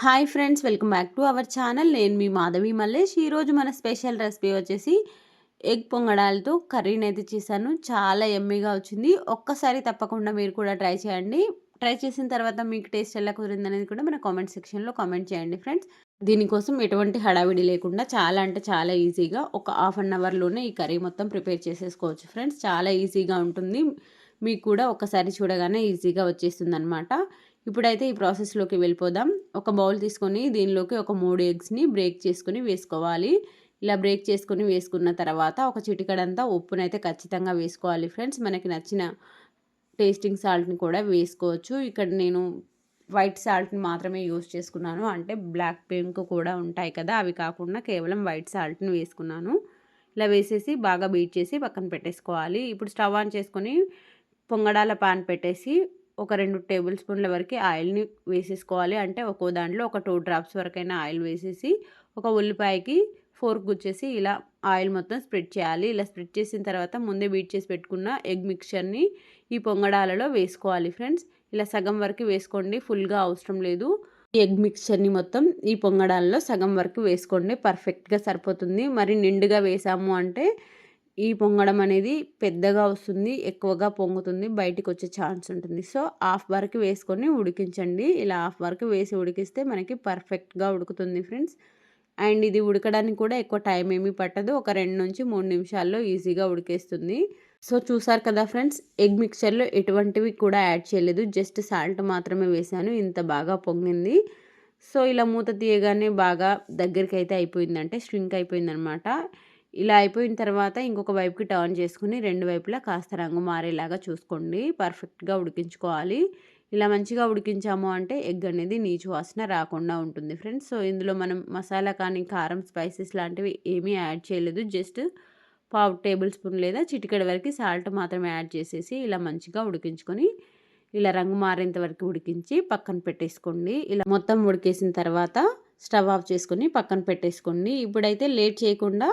Hi friends welcome back to our channel. నేను మీ మాధవి మల్లేష్. ఈరోజు మన స్పెషల్ రెసిపీ వచ్చేసి ఎగ్ పొంగడాలతో కర్రీని అయితే చేశాను. చాలా ఎమ్మీగా వచ్చింది. ఒక్కసారి తప్పకుండా మీరు కూడా ట్రై చేయండి. ట్రై చేసిన తర్వాత మీకు టేస్ట్ ఎలా కుదిరింది అనేది కూడా మన కామెంట్ సెక్షన్లో కామెంట్ చేయండి ఫ్రెండ్స్. దీనికోసం ఎటువంటి హడావిడి లేకుండా చాలా అంటే చాలా ఈజీగా ఒక హాఫ్ అన్ అవర్లోనే ఈ కర్రీ మొత్తం ప్రిపేర్ చేసేసుకోవచ్చు ఫ్రెండ్స్. చాలా ఈజీగా ఉంటుంది. మీకు కూడా ఒకసారి చూడగానే ఈజీగా వచ్చేస్తుంది అనమాట ఇప్పుడైతే ఈ ప్రాసెస్లోకి వెళ్ళిపోదాం. ఒక బౌల్ తీసుకొని దీనిలోకి ఒక మూడు ఎగ్స్ని బ్రేక్ చేసుకొని వేసుకోవాలి. ఇలా బ్రేక్ చేసుకొని వేసుకున్న తర్వాత ఒక చిటికడంతా ఉప్పునైతే ఖచ్చితంగా వేసుకోవాలి ఫ్రెండ్స్. మనకి నచ్చిన టేస్టింగ్ సాల్ట్ని కూడా వేసుకోవచ్చు. ఇక్కడ నేను వైట్ సాల్ట్ని మాత్రమే యూస్ చేసుకున్నాను. అంటే బ్లాక్ పింక్ కూడా ఉంటాయి కదా అవి కాకుండా కేవలం వైట్ సాల్ట్ని వేసుకున్నాను. ఇలా వేసేసి బాగా బీట్ చేసి పక్కన పెట్టేసుకోవాలి. ఇప్పుడు స్టవ్ ఆన్ చేసుకొని పొంగడాల పాన్ పెట్టేసి ఒక రెండు టేబుల్ స్పూన్ల వరకు ఆయిల్ని వేసేసుకోవాలి. అంటే ఒక్కో దాంట్లో ఒక టూ డ్రాప్స్ వరకైనా ఆయిల్ వేసేసి ఒక ఉల్లిపాయకి ఫోర్క్ గుచ్చేసి ఇలా ఆయిల్ మొత్తం స్ప్రెడ్ చేయాలి. ఇలా స్ప్రెడ్ చేసిన తర్వాత ముందే బీట్ చేసి పెట్టుకున్న ఎగ్ మిక్చర్ని ఈ పొంగడాలలో వేసుకోవాలి ఫ్రెండ్స్. ఇలా సగం వరకు వేసుకోండి. ఫుల్గా అవసరం లేదు. ఎగ్ మిక్చర్ని మొత్తం ఈ పొంగడాలలో సగం వరకు వేసుకోండి. పర్ఫెక్ట్గా సరిపోతుంది. మరి నిండుగా వేసాము అంటే ఈ పొంగడం అనేది పెద్దగా వస్తుంది ఎక్కువగా పొంగుతుంది బయటికి వచ్చే ఛాన్స్ ఉంటుంది. సో హాఫ్ వరకు వేసుకొని ఉడికించండి. ఇలా హాఫ్ వరకు వేసి ఉడికిస్తే మనకి పర్ఫెక్ట్గా ఉడుకుతుంది ఫ్రెండ్స్. అండ్ ఇది ఉడకడానికి కూడా ఎక్కువ టైం ఏమీ పట్టదు. ఒక రెండు నుంచి మూడు నిమిషాల్లో ఈజీగా ఉడికేస్తుంది. సో చూసారు కదా ఫ్రెండ్స్ ఎగ్ మిక్చర్లో ఎటువంటివి కూడా యాడ్ చేయలేదు. జస్ట్ సాల్ట్ మాత్రమే వేసాను. ఇంత బాగా పొంగింది. సో ఇలా మూత తీయగానే బాగా దగ్గరికి అయితే అయిపోయిందంటే స్ట్రింక్ అయిపోయిందనమాట. ఇలా అయిపోయిన తర్వాత ఇంకొక వైపుకి టర్న్ చేసుకుని రెండు వైపులా కాస్త రంగు మారేలాగా చూసుకోండి. పర్ఫెక్ట్గా ఉడికించుకోవాలి. ఇలా మంచిగా ఉడికించాము అంటే ఎగ్ అనేది నీచు వాసన రాకుండా ఉంటుంది ఫ్రెండ్స్. సో ఇందులో మనం మసాలా కానీ కారం స్పైసెస్ లాంటివి ఏమీ యాడ్ చేయలేదు. జస్ట్ పావు టేబుల్ స్పూన్ లేదా చిటికెడ వరకు సాల్ట్ మాత్రమే యాడ్ చేసేసి ఇలా మంచిగా ఉడికించుకొని ఇలా రంగు మారేంత వరకు ఉడికించి పక్కన పెట్టేసుకోండి. ఇలా మొత్తం ఉడికేసిన తర్వాత స్టవ్ ఆఫ్ చేసుకొని పక్కన పెట్టేసుకోండి. ఇప్పుడైతే లేట్ చేయకుండా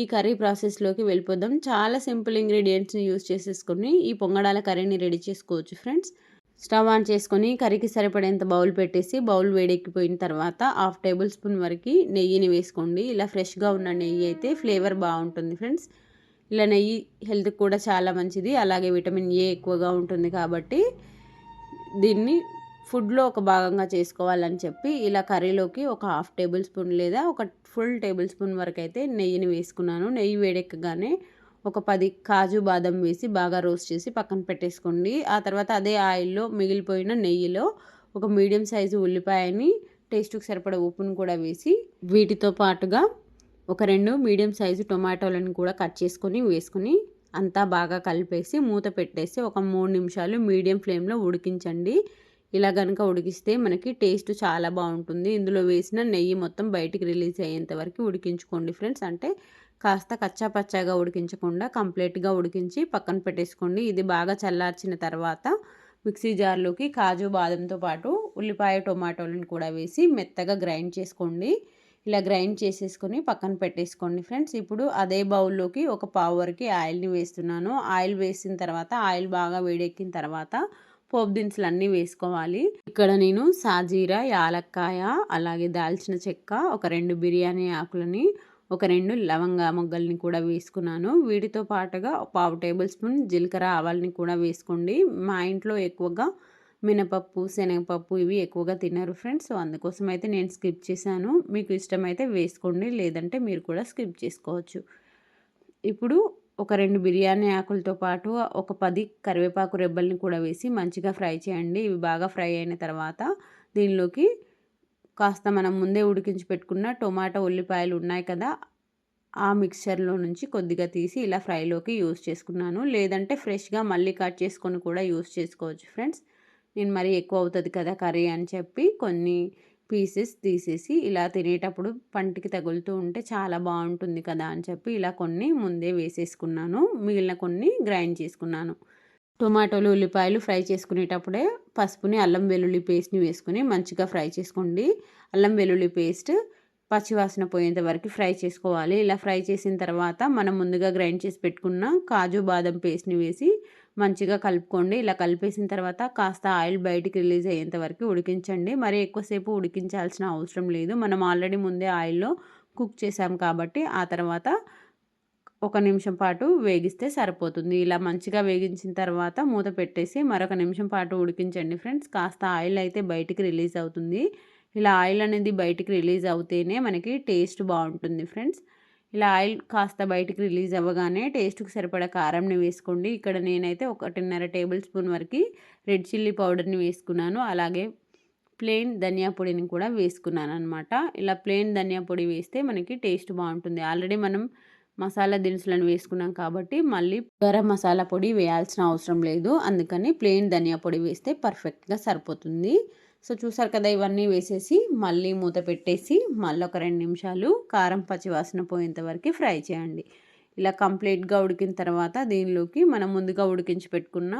ఈ కర్రీ ప్రాసెస్లోకి వెళ్ళిపోదాం. చాలా సింపుల్ ఇంగ్రీడియంట్స్ని యూస్ చేసేసుకొని ఈ పొంగడాల కర్రీని రెడీ చేసుకోవచ్చు ఫ్రెండ్స్. స్టవ్ ఆన్ చేసుకొని కర్రీకి సరిపడేంత బౌల్ పెట్టేసి బౌల్ వేడెక్కిపోయిన తర్వాత హాఫ్ టేబుల్ స్పూన్ వరకు నెయ్యిని వేసుకోండి. ఇలా ఫ్రెష్గా ఉన్న నెయ్యి అయితే ఫ్లేవర్ బాగుంటుంది ఫ్రెండ్స్. ఇలా నెయ్యి హెల్త్కి కూడా చాలా మంచిది. అలాగే విటమిన్ ఏ ఎక్కువగా ఉంటుంది కాబట్టి దీన్ని ఫుడ్లో ఒక భాగంగా చేసుకోవాలని చెప్పి ఇలా కర్రీలోకి ఒక హాఫ్ టేబుల్ స్పూన్ లేదా ఒక ఫుల్ టేబుల్ స్పూన్ వరకు అయితే నెయ్యిని వేసుకున్నాను. నెయ్యి వేడెక్కగానే ఒక పది కాజు బాదం వేసి బాగా రోస్ట్ చేసి పక్కన పెట్టేసుకోండి. ఆ తర్వాత అదే ఆయిల్లో మిగిలిపోయిన నెయ్యిలో ఒక మీడియం సైజు ఉల్లిపాయని టేస్ట్కి సరిపడ ఉప్పును కూడా వేసి వీటితో పాటుగా ఒక రెండు మీడియం సైజు టొమాటోలను కూడా కట్ చేసుకొని వేసుకొని అంతా బాగా కలిపేసి మూత పెట్టేసి ఒక మూడు నిమిషాలు మీడియం ఫ్లేమ్లో ఉడికించండి. ఇలా కనుక ఉడికిస్తే మనకి టేస్ట్ చాలా బాగుంటుంది. ఇందులో వేసిన నెయ్యి మొత్తం బయటికి రిలీజ్ అయ్యేంత వరకు ఉడికించుకోండి ఫ్రెండ్స్. అంటే కాస్త కచ్చాపచ్చాగా ఉడికించకుండా కంప్లీట్గా ఉడికించి పక్కన పెట్టేసుకోండి. ఇది బాగా చల్లార్చిన తర్వాత మిక్సీ జార్లోకి కాజు బాదంతో పాటు ఉల్లిపాయ టొమాటోలను కూడా వేసి మెత్తగా గ్రైండ్ చేసుకోండి. ఇలా గ్రైండ్ చేసేసుకొని పక్కన పెట్టేసుకోండి ఫ్రెండ్స్. ఇప్పుడు అదే బౌల్లోకి ఒక పావు వరకు ఆయిల్ని వేస్తున్నాను. ఆయిల్ వేసిన తర్వాత ఆయిల్ బాగా వేడెక్కిన తర్వాత పోపు దినుసులు అన్నీ వేసుకోవాలి. ఇక్కడ నేను సాజీరా యాలక్కాయ అలాగే దాల్చిన చెక్క ఒక రెండు బిర్యానీ ఆకులని ఒక రెండు లవంగా మొగ్గల్ని కూడా వేసుకున్నాను. వీటితో పాటుగా పావు టేబుల్ స్పూన్ జీలకర్ర ఆవాలని కూడా వేసుకోండి. మా ఇంట్లో ఎక్కువగా మినపప్పు శనగపప్పు ఇవి ఎక్కువగా తిన్నారు ఫ్రెండ్స్. సో అందుకోసం అయితే నేను స్కిప్ చేశాను. మీకు ఇష్టమైతే వేసుకోండి లేదంటే మీరు కూడా స్కిప్ చేసుకోవచ్చు. ఇప్పుడు ఒక రెండు బిర్యానీ ఆకులతో పాటు ఒక పది కరివేపాకు రెబ్బల్ని కూడా వేసి మంచిగా ఫ్రై చేయండి. ఇవి బాగా ఫ్రై అయిన తర్వాత దీనిలోకి కాస్త మనం ముందే ఉడికించి పెట్టుకున్న టొమాటో ఉల్లిపాయలు ఉన్నాయి కదా ఆ మిక్చర్లో నుంచి కొద్దిగా తీసి ఇలా ఫ్రైలోకి యూస్ చేసుకున్నాను. లేదంటే ఫ్రెష్గా మళ్ళీ కట్ చేసుకొని కూడా యూస్ చేసుకోవచ్చు ఫ్రెండ్స్. నేను మరి ఎక్కువ అవుతుంది కదా కర్రీ అని చెప్పి కొన్ని పీసెస్ తీసేసి ఇలా తినేటప్పుడు పంటికి తగులుతూ ఉంటే చాలా బాగుంటుంది కదా అని చెప్పి ఇలా కొన్ని ముందే వేసేసుకున్నాను. మిగిలిన కొన్ని గ్రైండ్ చేసుకున్నాను. టొమాటోలు ఉల్లిపాయలు ఫ్రై చేసుకునేటప్పుడే పసుపుని అల్లం వెల్లుల్లి పేస్ట్ని వేసుకుని మంచిగా ఫ్రై చేసుకోండి. అల్లం వెల్లుల్లి పేస్ట్ పచ్చివాసన పోయేంత వరకు ఫ్రై చేసుకోవాలి. ఇలా ఫ్రై చేసిన తర్వాత మనం ముందుగా గ్రైండ్ చేసి పెట్టుకున్న కాజు బాదం పేస్ట్ని వేసి మంచిగా కలుపుకోండి. ఇలా కలిపేసిన తర్వాత కాస్త ఆయిల్ బయటికి రిలీజ్ అయ్యేంత వరకు ఉడికించండి. మరి ఎక్కువసేపు ఉడికించాల్సిన అవసరం లేదు. మనం ఆల్రెడీ ముందే ఆయిల్లో కుక్ చేసాం కాబట్టి ఆ తర్వాత ఒక నిమిషం పాటు వేగిస్తే సరిపోతుంది. ఇలా మంచిగా వేగించిన తర్వాత మూత పెట్టేసి మరొక నిమిషం పాటు ఉడికించండి ఫ్రెండ్స్. కాస్త ఆయిల్ అయితే బయటికి రిలీజ్ అవుతుంది. ఇలా ఆయిల్ అనేది బయటికి రిలీజ్ అవుతేనే మనకి టేస్ట్ బాగుంటుంది ఫ్రెండ్స్. ఇలా ఆయిల్ కాస్త బయటికి రిలీజ్ అవ్వగానే టేస్ట్కి సరిపడా కారంని వేసుకోండి. ఇక్కడ నేనైతే ఒకటిన్నర టేబుల్ స్పూన్ వరకు రెడ్ చిల్లీ పౌడర్ని వేసుకున్నాను. అలాగే ప్లెయిన్ ధనియా పొడిని కూడా వేసుకున్నాను అనమాట ఇలా ప్లెయిన్ ధనియా పొడి వేస్తే మనకి టేస్ట్ బాగుంటుంది. ఆల్రెడీ మనం మసాలా దినుసులను వేసుకున్నాం కాబట్టి మళ్ళీ గరం మసాలా పొడి వేయాల్సిన అవసరం లేదు. అందుకని ప్లెయిన్ ధనియా పొడి వేస్తే పర్ఫెక్ట్గా సరిపోతుంది. సో చూసారు కదా ఇవన్నీ వేసేసి మళ్ళీ మూత పెట్టేసి మళ్ళీ ఒక రెండు నిమిషాలు కారం పచ్చి వాసన పోయేంత వరకు ఫ్రై చేయండి. ఇలా కంప్లీట్గా ఉడికిన తర్వాత దీనిలోకి మనం ముందుగా ఉడికించి పెట్టుకున్న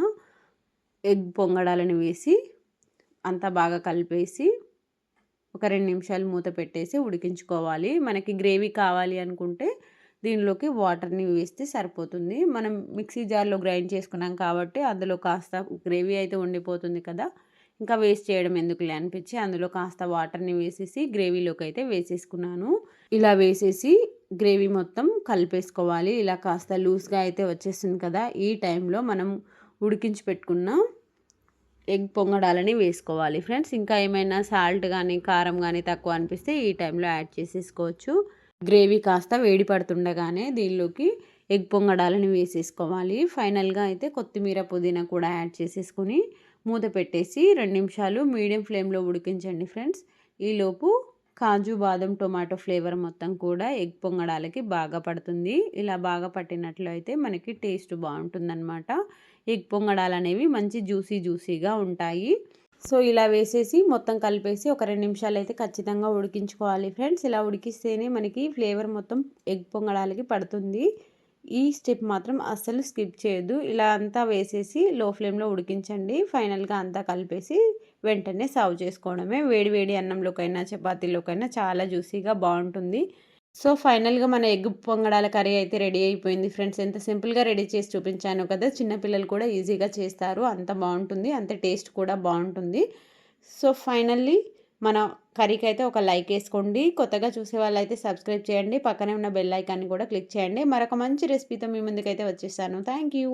ఎగ్ పొంగడాలను వేసి అంతా బాగా కలిపేసి ఒక రెండు నిమిషాలు మూత పెట్టేసి ఉడికించుకోవాలి. మనకి గ్రేవీ కావాలి అనుకుంటే దీనిలోకి వాటర్ని వేస్తే సరిపోతుంది. మనం మిక్సీ జార్లో గ్రైండ్ చేసుకున్నాం కాబట్టి అందులో కాస్త గ్రేవీ అయితే ఉండిపోతుంది కదా. ఇంకా వేస్ట్ చేయడం ఎందుకులే అనిపించి అందులో కాస్త వాటర్ని వేసేసి గ్రేవీలోకి అయితే వేసేసుకున్నాను. ఇలా వేసేసి గ్రేవీ మొత్తం కలిపేసుకోవాలి. ఇలా కాస్త లూజ్గా అయితే వచ్చేస్తుంది కదా ఈ టైంలో మనం ఉడికించి పెట్టుకున్న ఎగ్ పొంగడాలని వేసుకోవాలి. ఫ్రెండ్స్ ఇంకా ఏమైనా సాల్ట్ కానీ కారం కానీ తక్కువ అనిపిస్తే ఈ టైంలో యాడ్ చేసేసుకోవచ్చు. గ్రేవీ కాస్త వేడి పడుతుండగానే దీనిలోకి ఎగ్ పొంగడాలని వేసేసుకోవాలి. ఫైనల్గా అయితే కొత్తిమీర పుదీనా కూడా యాడ్ చేసేసుకొని మూత పెట్టేసి రెండు నిమిషాలు మీడియం ఫ్లేమ్లో ఉడికించండి ఫ్రెండ్స్. ఈలోపు కాజు బాదం టొమాటో ఫ్లేవర్ మొత్తం కూడా ఎగ్ పొంగడాలకి బాగా పడుతుంది. ఇలా బాగా పట్టినట్లు అయితే మనకి టేస్ట్ బాగుంటుందన్నమాట. ఎగ్ పొంగడాలు అనేవి మంచి జ్యూసీ జ్యూసీగా ఉంటాయి. సో ఇలా వేసేసి మొత్తం కలిపేసి ఒక రెండు నిమిషాలు అయితే ఖచ్చితంగా ఉడికించుకోవాలి ఫ్రెండ్స్. ఇలా ఉడికిస్తేనే మనకి ఫ్లేవర్ మొత్తం ఎగ్ పొంగడాలకి పడుతుంది. ఈ స్టెప్ మాత్రం అస్సలు స్కిప్ చేయొద్దు. ఇలా అంతా వేసేసి లో ఫ్లేమ్లో ఉడికించండి. ఫైనల్గా అంతా కలిపేసి వెంటనే సర్వ్ చేసుకోవడమే. వేడి వేడి అన్నంలోకైనా చపాతీలోకైనా చాలా జ్యూసీగా బాగుంటుంది. సో ఫైనల్గా మన ఎగ్ పొంగడాల కర్రీ అయితే రెడీ అయిపోయింది ఫ్రెండ్స్. ఎంత సింపుల్గా రెడీ చేసి చూపించాను కదా! చిన్నపిల్లలు కూడా ఈజీగా చేస్తారు. అంత బాగుంటుంది. అంత టేస్ట్ కూడా బాగుంటుంది. సో ఫైనల్లీ మన కర్రీకి అయితే ఒక లైక్ వేసుకోండి. కొత్తగా చూసే వాళ్ళైతే సబ్స్క్రైబ్ చేయండి. పక్కనే ఉన్న బెల్ ఐకాన్ని కూడా క్లిక్ చేయండి. మరొక మంచి రెసిపీతో మీ ముందుకైతే వచ్చేస్తాను. Thank you